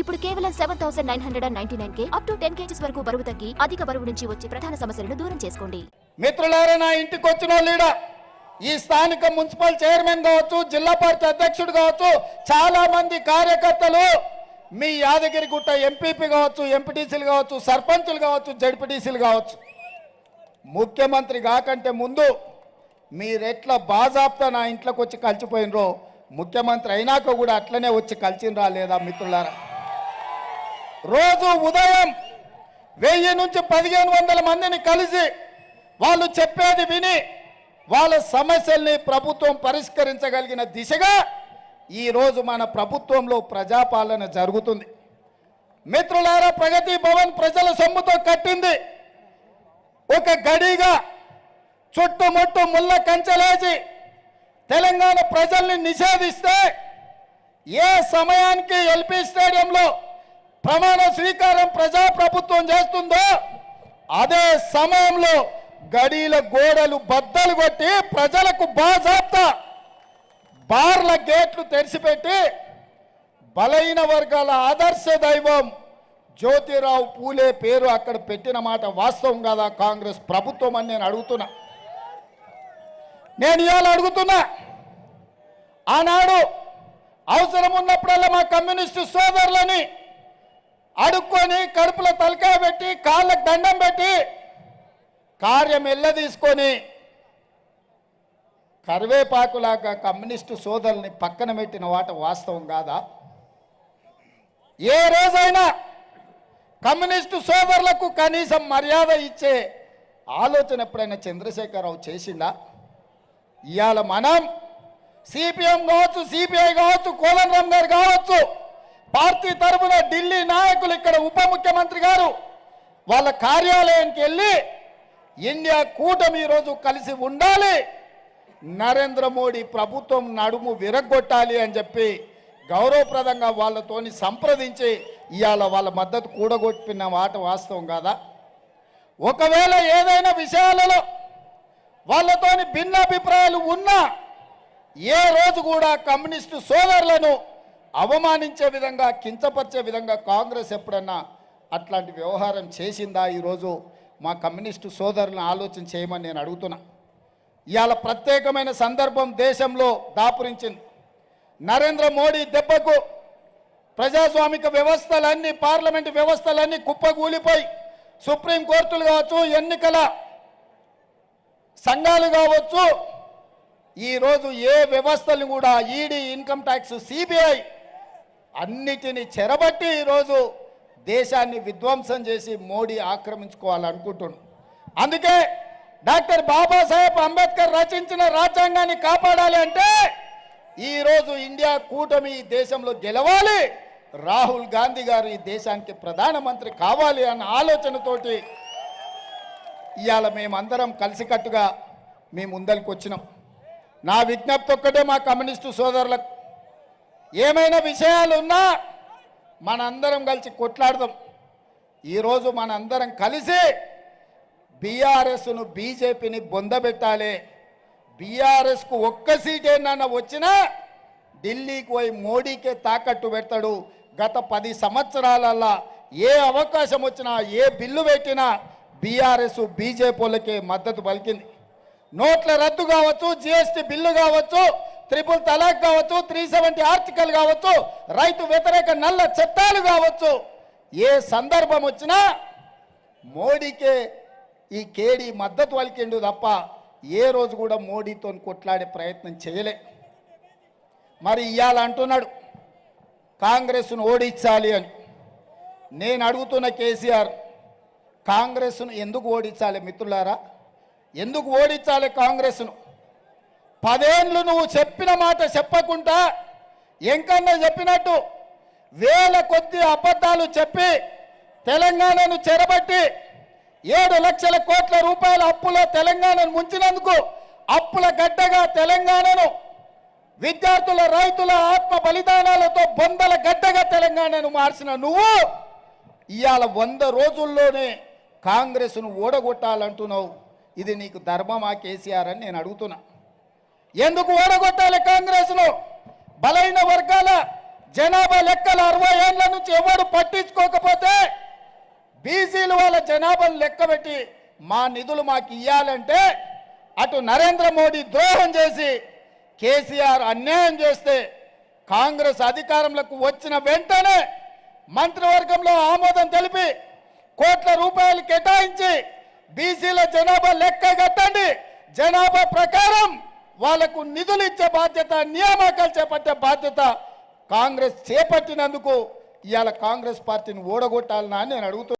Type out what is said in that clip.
ఇప్పుడు కేవలం seven thousand nine hundred and ninety nine K up to ten kgs వరకు బరువు తగ్గి అధిక బరువు నుంచి వచ్చే ప్రధాన సమస్యలను దూరం చేసుకోండి. మిత్రులారా నా ఇంటికి వచ్చిన లీడర్ ఈ స్థానిక మున్సిపల్ చైర్మన్ కావచ్చు జిల్లా పార్టీ అధ్యక్షుడు కావచ్చు చాలా మంది కార్యకర్తలు మీ యాదగిరిగుట్ట ఎంపీపీ కావచ్చు ఎంపీటీసీలు కావచ్చు సర్పంచులు కావచ్చు జడ్పీటీసీలు కావచ్చు. ముఖ్యమంత్రి కాకంటే ముందు మీరెట్లా బాజాప్తా నా ఇంట్లోకి వచ్చి కలిసిపోయినరో ముఖ్యమంత్రి అయినాక కూడా అట్లనే వచ్చి కలిసినరా లేదా మిత్రులారా? రోజు ఉదయం వెయ్యి నుంచి పదిహేను వందల మందిని కలిసి వాళ్ళు చెప్పేది విని వాళ్ళ సమస్యల్ని ప్రభుత్వం పరిష్కరించగలిగిన దిశగా ఈరోజు మన ప్రభుత్వంలో ప్రజాపాలన జరుగుతుంది. మిత్రులారా ప్రగతి భవన్ ప్రజల సొమ్ముతో కట్టింది. ఒక గడిగా చుట్టుముట్టు ముళ్ళ కంచెలేసి తెలంగాణ ప్రజల్ని నిషేధిస్తే ఏ సమయానికి ఎల్పి స్టేడియంలో ప్రమాణ స్వీకారం ప్రజాప్రభుత్వం చేస్తుందో అదే సమయంలో గడీల గోడలు బద్దలు కొట్టి ప్రజలకు బాజాప్తా. బార్ల గేట్లు తెరిచిపెట్టి బలైన వర్గాల ఆదర్శ దైవం జ్యోతిరావు పూలే పేరు అక్కడ పెట్టిన మాట వాస్తవం కాదా కాంగ్రెస్ ప్రభుత్వం అని నేను అడుగుతున్నా. నేను ఇవాళ అడుగుతున్నా ఆనాడు అవసరం ఉన్నప్పుడల్లా మా కమ్యూనిస్టు సోదరులని అడుక్కొని కడుపులో తలకాయ పెట్టి కాళ్ళకు దండం పెట్టి కార్యం ఎల్ల తీసుకొని కరివేపాకులాగా కమ్యూనిస్టు సోదరుల్ని పక్కన పెట్టిన వాట వాస్తవం కాదా? ఏ రోజైనా కమ్యూనిస్టు సోదరులకు కనీసం మర్యాద ఇచ్చే ఆలోచన ఎప్పుడైనా చంద్రశేఖరరావు చేసిందా ఇవాళ మనం సిపిఎం కావచ్చు సిపిఐ కావచ్చు కోదండరామ్ గారు కావచ్చు పార్టీ తరఫున ఢిల్లీ నాయకులు ఇక్కడ ఉప ముఖ్యమంత్రి గారు వాళ్ళ కార్యాలయానికి వెళ్ళి ఇండియా కూటమి ఈరోజు కలిసి ఉండాలి. నరేంద్ర మోడీ ప్రభుత్వం నడుము విరగొట్టాలి అని చెప్పి గౌరవప్రదంగా వాళ్ళతోని సంప్రదించి ఇవాళ వాళ్ళ మద్దతు కూడగొట్టిన మాట వాస్తవం కాదా? ఒకవేళ ఏదైనా విషయాలలో వాళ్ళతోని భిన్నాభిప్రాయాలు ఉన్నా ఏ రోజు కూడా కమ్యూనిస్టు సోదరులను అవమానించే విధంగా కించపరిచే విధంగా కాంగ్రెస్ ఎప్పుడన్నా అట్లాంటి వ్యవహారం చేసిందా ఈరోజు? మా కమ్యూనిస్టు సోదరులను ఆలోచన చేయమని నేను అడుగుతున్నా. ఇవాళ ప్రత్యేకమైన సందర్భం దేశంలో దాపురించింది. నరేంద్ర మోడీ దెబ్బకు ప్రజాస్వామిక వ్యవస్థలన్నీ పార్లమెంటు వ్యవస్థలన్నీ కుప్పగూలిపోయి సుప్రీం కోర్టులు కావచ్చు ఎన్నికల సంఘాలు కావచ్చు ఈరోజు ఏ వ్యవస్థలు కూడా ఈడీ ఇన్కమ్ ట్యాక్స్ సిబిఐ అన్నిటిని చెరబట్టి ఈరోజు దేశాన్ని విధ్వంసం చేసి మోడీ ఆక్రమించుకోవాలనుకుంటున్నాం అందుకే డాక్టర్ బాబాసాహెబ్ అంబేద్కర్ రచించిన రాజ్యాంగాన్ని కాపాడాలి అంటే ఈరోజు ఇండియా కూటమి ఈ దేశంలో గెలవాలి. రాహుల్ గాంధీ గారు ఈ దేశానికి ప్రధానమంత్రి కావాలి అన్న ఆలోచనతోటి ఇవాళ మేమందరం కలిసికట్టుగా మీ ముందరికి వచ్చినాం నా విజ్ఞప్తి ఒక్కటే మా కమ్యూనిస్టు సోదరులకు. ఏమైనా విషయాలు ఉన్నా మనందరం కలిసి కొట్లాడదాం. ఈరోజు మనందరం కలిసి బీఆర్ఎస్ను బీజేపీని బొందబెట్టాలి బీఆర్ఎస్కు ఒక్క సీట్ ఏమన్నా వచ్చినా ఢిల్లీకి పోయి మోడీకే తాకట్టు పెడతాడు. గత పది సంవత్సరాలల్లా ఏ అవకాశం వచ్చినా ఏ బిల్లు పెట్టినా బీఆర్ఎస్ బీజేపీలకే మద్దతు పలికింది. నోట్ల రద్దు కావచ్చు జిఎస్టీ బిల్లు కావచ్చు త్రిపుల్ తలాక్ కావచ్చు త్రీ సెవెంటీ ఆర్టికల్ కావచ్చు రైతు వ్యతిరేక నల్ల చట్టాలు కావచ్చు. ఏ సందర్భం వచ్చినా మోడీకే ఈ కేడీ మద్దతు వలికిండు తప్ప ఏ రోజు కూడా మోడీతో కొట్లాడే ప్రయత్నం చేయలే. మరి ఇవాళ అంటున్నాడు కాంగ్రెస్ను ఓడించాలి అని. నేను అడుగుతున్న కేసీఆర్ కాంగ్రెస్ను ఎందుకు ఓడించాలి మిత్రులారా? ఎందుకు ఓడించాలి కాంగ్రెస్ను పదేళ్ళు నువ్వు చెప్పిన మాట చెప్పకుండా ఎంకన్నా చెప్పినట్టు వేల కొద్ది అబద్ధాలు చెప్పి తెలంగాణను చెరబట్టి ఏడు లక్షల కోట్ల రూపాయల అప్పులో తెలంగాణను ముంచినందుకు అప్పుల గడ్డగా తెలంగాణను విద్యార్థుల రైతుల ఆత్మ బలిదానాలతో బొందల గడ్డగా తెలంగాణను మార్చిన నువ్వు ఇవాళ వంద రోజుల్లోనే కాంగ్రెస్ను ఓడగొట్టాలంటున్నావు. ఇది నీకు ధర్మమా కేసీఆర్ అని నేను అడుగుతున్నా. ఎందుకు ఓడగొట్టాలి కాంగ్రెస్ను బలైన వర్గాల జనాభా లెక్కలు అరవై ఏళ్ళ నుంచి ఎవరు పట్టించుకోకపోతే బీసీలు వాళ్ళ జనాభాను లెక్క పెట్టి మా నిధులు మాకు ఇయ్యాలంటే అటు నరేంద్ర మోడీ ద్రోహం చేసి కేసీఆర్ అన్యాయం చేస్తే కాంగ్రెస్ అధికారంలోకి వచ్చిన వెంటనే మంత్రివర్గంలో ఆమోదం తెలిపి కోట్ల రూపాయలు కేటాయించి బీసీల జనాభా లెక్క కట్టండి. జనాభా ప్రకారం వాళ్ళకు నిధులు ఇచ్చే బాధ్యత నియామకాలు చేపట్టే బాధ్యత కాంగ్రెస్ చేపట్టినందుకు ఇవాళ కాంగ్రెస్ పార్టీని ఓడగొట్టాలని నేను అడుగుతున్నాను